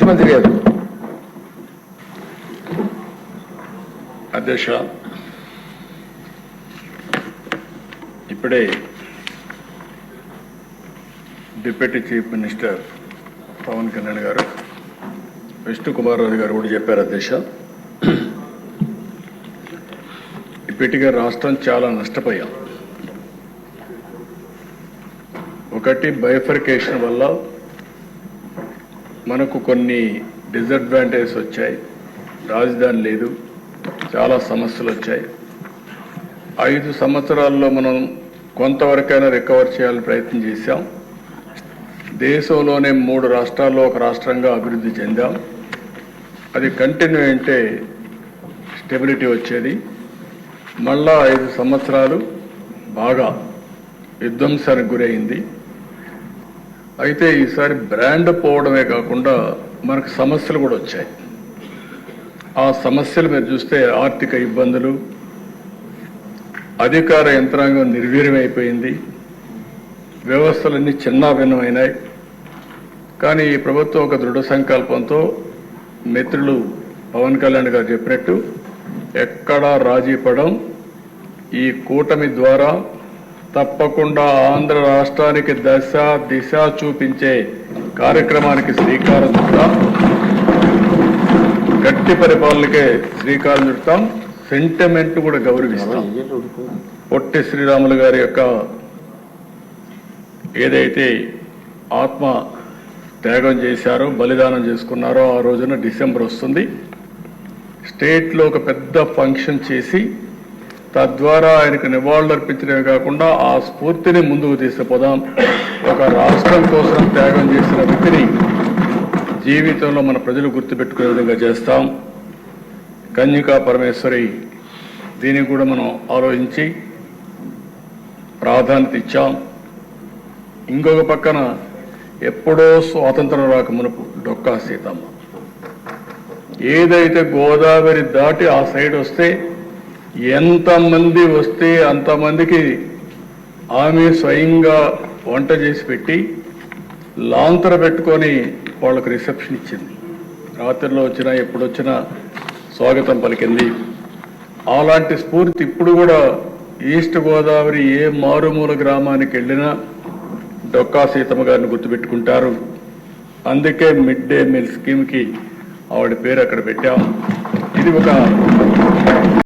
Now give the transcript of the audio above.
ముఖ్యమంత్రి గారు. అధ్యక్ష ఇప్పుడే deputy chief minister Pawan Kalyan గారు విష్ణు కుమార్ రాజు గారు కూడా చెప్పారు అధ్యక్ష. ఇప్పటికే రాష్ట్రం చాలా నష్టపోయాం. ఒకటి బైఫర్కేషన్ వల్ల మనకు కొన్ని డిసడ్వాంటేజెస్ వచ్చాయి. రాజధాని లేదు. చాలా సమస్యలు వచ్చాయి. ఐదు సంవత్సరాల్లో మనం కొంతవరకైనా రికవర్ చేయాలని ప్రయత్నం చేశాం. దేశంలోనే మూడు రాష్ట్రాల్లో ఒక రాష్ట్రంగా అభివృద్ధి చెందాం. అది కంటిన్యూ అంటే స్టెబిలిటీ వచ్చేది. మళ్ళా ఐదు సంవత్సరాలు బాగా విధ్వంసానికి గురైంది. అయితే ఈసారి బ్రాండ్ పోవడమే కాకుండా మనకు సమస్యలు కూడా వచ్చాయి. ఆ సమస్యలు మీరు చూస్తే ఆర్థిక ఇబ్బందులు అధికార యంత్రాంగం నిర్వీర్యమైపోయింది వ్యవస్థలన్నీ చిన్నాభిన్నమైనాయి. కానీ ఈ ప్రభుత్వం ఒక దృఢ సంకల్పంతో మిత్రులు పవన్ కళ్యాణ్ గారు చెప్పినట్టు ఎక్కడా రాజీ పడం ఈ కూటమి ద్వారా తప్పకుండా ఆంధ్ర రాష్ట్రానికి దశ దిశ చూపించే కార్యక్రమానికి శ్రీకారం చుడతాం. గట్టి పరిపాలనకే శ్రీకారం చుడతాం. సెంటిమెంట్ కూడా గౌరవిస్తాం. పొట్టి శ్రీరాములు గారి యొక్క ఏదైతే ఆత్మ త్యాగం చేశారో బలిదానం చేసుకున్నారో ఆ రోజున డిసెంబర్ వస్తుంది. స్టేట్లో ఒక పెద్ద ఫంక్షన్ చేసి తద్వారా ఆయనకు నివాళులు అర్పించడమే కాకుండా ఆ స్ఫూర్తిని ముందుకు తీసుకుపోదాం. ఒక రాష్ట్రం కోసం త్యాగం చేసిన వ్యక్తిని జీవితంలో మన ప్రజలు గుర్తుపెట్టుకునే విధంగా చేస్తాం. కన్యకా పరమేశ్వరి దీనికి కూడా మనం ఆలోచించి ప్రాధాన్యత ఇచ్చాం. ఇంకొక పక్కన ఎప్పుడో స్వాతంత్రం రాక మునుపు డొక్కా సీతమ్మ. ఏదైతే గోదావరి దాటి ఆ సైడ్ వస్తే ఎంతమంది వస్తే అంతమందికి ఆమె స్వయంగా వంట చేసి పెట్టి లాంతర పెట్టుకొని వాళ్ళకు రిసెప్షన్ ఇచ్చింది. రాత్రిలో వచ్చినా ఎప్పుడు వచ్చినా స్వాగతం పలికింది. అలాంటి స్ఫూర్తి ఇప్పుడు కూడా ఈస్ట్ గోదావరి ఏ మారుమూల గ్రామానికి వెళ్ళినా డొక్కా సీతమ్మ గారిని గుర్తుపెట్టుకుంటారు. అందుకే మిడ్ డే మీల్ స్కీమ్కి ఆవిడ పేరు అక్కడ పెట్టాం. ఇది ఒక